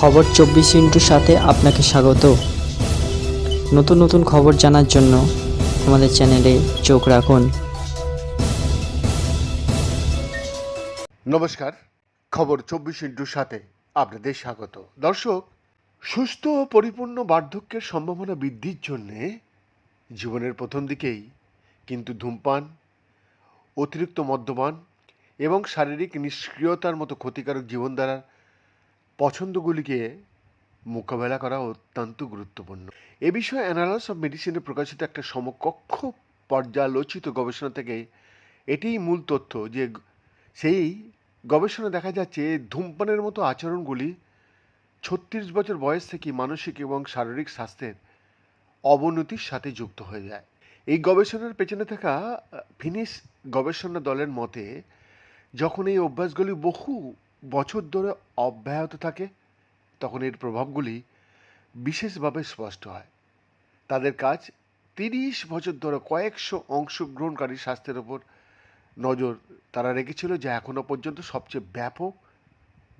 খবর চব্বিশ ইন্টুর সাথে আপনাকে স্বাগত। নতুন নতুন খবর জানার জন্য আমাদের চ্যানেলে চোখ রাখুন। নমস্কার, খবর চব্বিশ ইন্টুর সাথে আপনাদের স্বাগত। দর্শক, সুস্থ ও পরিপূর্ণ বার্ধক্যের সম্ভাবনা বৃদ্ধির জন্যে জীবনের প্রথম দিকেই কিন্তু ধূমপান, অতিরিক্ত মদ্যপান এবং শারীরিক নিষ্ক্রিয়তার মতো ক্ষতিকারক জীবনধারার পছন্দগুলিকে মোকাবেলা করা অত্যন্ত গুরুত্বপূর্ণ। এ বিষয়ে অ্যানালাস অফ মেডিসিনে প্রকাশিত একটা সমকক্ষ পর্যালোচিত গবেষণা থেকে এটিই মূল তথ্য যে সেই গবেষণা দেখা যাচ্ছে ধূমপানের মতো আচরণগুলি ছত্রিশ বছর বয়স থেকে মানসিক এবং শারীরিক স্বাস্থ্যের অবনতির সাথে যুক্ত হয়ে যায়। এই গবেষণার পেছনে থাকা ফিনিশ গবেষণা দলের মতে, যখন এই অভ্যাসগুলি বহু বছর ধরে অব্যাহত থাকে, তখন এর প্রভাবগুলি বিশেষভাবে স্পষ্ট হয়। তাদের কাজ তিরিশ বছর ধরে কয়েকশো অংশগ্রহণকারী স্বাস্থ্যের ওপর নজর তারা রেখেছিল, যা এখনও পর্যন্ত সবচেয়ে ব্যাপক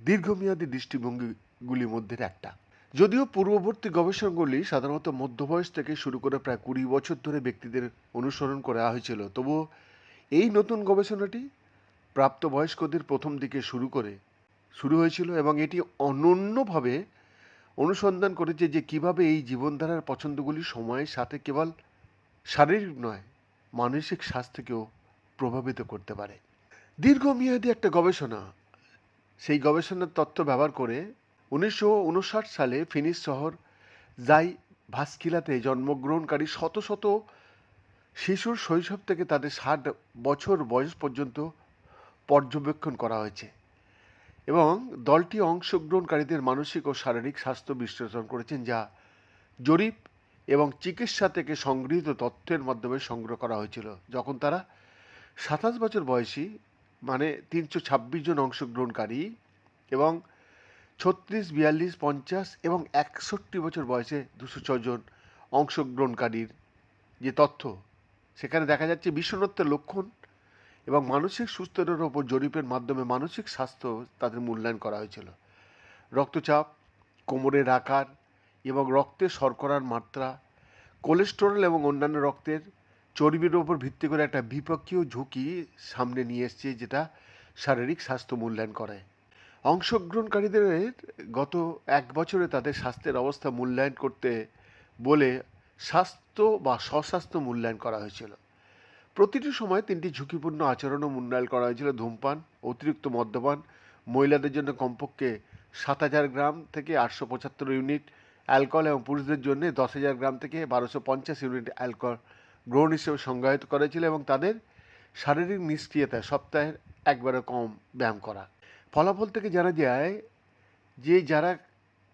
দীর্ঘমেয়াদী দৃষ্টিভঙ্গিগুলির মধ্যে একটা। যদিও পূর্ববর্তী গবেষণাগুলি সাধারণত মধ্যবয়স থেকে শুরু করে প্রায় কুড়ি বছর ধরে ব্যক্তিদের অনুসরণ করা হয়েছিল, তবুও এই নতুন গবেষণাটি প্রাপ্তবয়স্কদের প্রথম দিকে শুরু করে শুরু হয়েছিল এবং এটি অনন্যভাবে অনুসন্ধান করেছে যে কীভাবে এই জীবনধারার পছন্দগুলি সময়ের সাথে কেবল শারীরিক নয়, মানসিক স্বাস্থ্যকেও প্রভাবিত করতে পারে। দীর্ঘমেয়াদী একটা গবেষণা, সেই গবেষণার তথ্য ব্যবহার করে উনিশশো উনষাট সালে ফিনিশ শহর জাই ভাস্কিলাতে জন্মগ্রহণকারী শত শত শিশুর শৈশব থেকে তাদের ষাট বছর বয়স পর্যন্ত পর্যবেক্ষণ করা হয়েছে। এবং দলটি অংশগ্রহণকারীদের মানসিক ও শারীরিক স্বাস্থ্য বিশ্লেষণ করেছেন, যা জরিপ এবং চিকিৎসা থেকে সংগৃহীত তথ্যের মাধ্যমে সংগ্রহ করা হয়েছিল, যখন তারা সাতাশ বছর বয়সী মানে তিনশো ছাব্বিশ জন অংশগ্রহণকারী এবং ছত্রিশ, বিয়াল্লিশ, পঞ্চাশ এবং একষট্টি বছর বয়সে দুশো ছজন অংশগ্রহণকারীর যে তথ্য, সেখানে দেখা যাচ্ছে বিষণ্ণত্বের লক্ষণ এবং মানসিক সুস্থতার ওপর জরিপের মাধ্যমে মানসিক স্বাস্থ্য তাদের মূল্যায়ন করা হয়েছিল। রক্তচাপ, কোমরের আকার এবং রক্তে শর্করার মাত্রা, কোলেস্টেরল এবং অন্যান্য রক্তের চর্বির ওপর ভিত্তি করে একটা বিপক্ষীয় ঝুঁকি সামনে নিয়ে এসছে, যেটা শারীরিক স্বাস্থ্য মূল্যায়ন করে। অংশগ্রহণকারীদের গত এক বছরে তাদের স্বাস্থ্যের অবস্থা মূল্যায়ন করতে বলে স্বাস্থ্য বা স্বস্বাস্থ্য মূল্যায়ন করা হয়েছিল। প্রতিটি সময় তিনটি ঝুঁকিপূর্ণ আচরণও মূল্যায়ন করা হয়েছিল। ধূমপান, অতিরিক্ত মদ্যপান, মহিলাদের জন্য কমপক্ষে সাত হাজার গ্রাম থেকে আটশো পঁচাত্তর ইউনিট অ্যালকোহল এবং পুরুষদের জন্য দশ হাজার গ্রাম থেকে বারোশো পঞ্চাশ ইউনিট অ্যালকোহল গ্রহণ হিসেবে সংজ্ঞায়িত করেছিল এবং তাদের শারীরিক নিষ্ক্রিয়তা সপ্তাহের একবারে কম ব্যায়াম করা। ফলাফল থেকে জানা যায় যে, যারা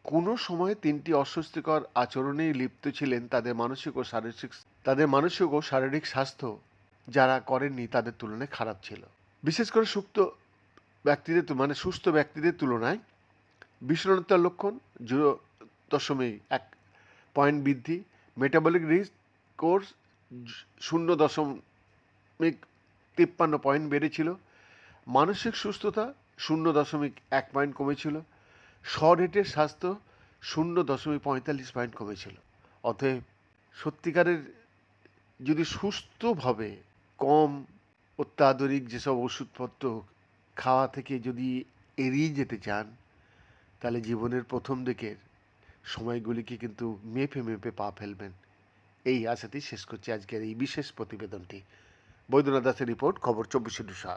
কোনো সময় তিনটি অস্বস্তিকর আচরণেই লিপ্ত ছিলেন, তাদের মানসিক ও শারীরিক তাদের মানসিক ও শারীরিক স্বাস্থ্য যারা করেননি তাদের তুলনায় খারাপ ছিল। বিশেষ করে সুপ্ত ব্যক্তিদের মানে সুস্থ ব্যক্তিদের তুলনায় বিষণ্ণতার লক্ষণ জিরো দশমিক এক পয়েন্ট বৃদ্ধি মেটাবলিক রিস্ক কোর্স শূন্য দশমিক তিপ্পান্ন পয়েন্ট বেড়েছিল, মানসিক সুস্থতা শূন্য দশমিক এক পয়েন্ট কমেছিল, স্বরেটের স্বাস্থ্য শূন্য দশমিক পঁয়তাল্লিশ পয়েন্ট কমেছিল। অতএব সত্যিকারের যদি সুস্থভাবে কম অত্যাধুনিক যেসব ওষুধপত্র খাওয়া থেকে যদি এড়িয়ে যেতে চান, তাহলে জীবনের প্রথম দিকের সময়গুলিকে কিন্তু মেপে মেপে পা ফেলবেন। এই আশাতেই শেষ করছি আজকের এই বিশেষ প্রতিবেদনটি। বৈদ্যনাথ দাসের রিপোর্ট, খবর চব্বিশে দুশা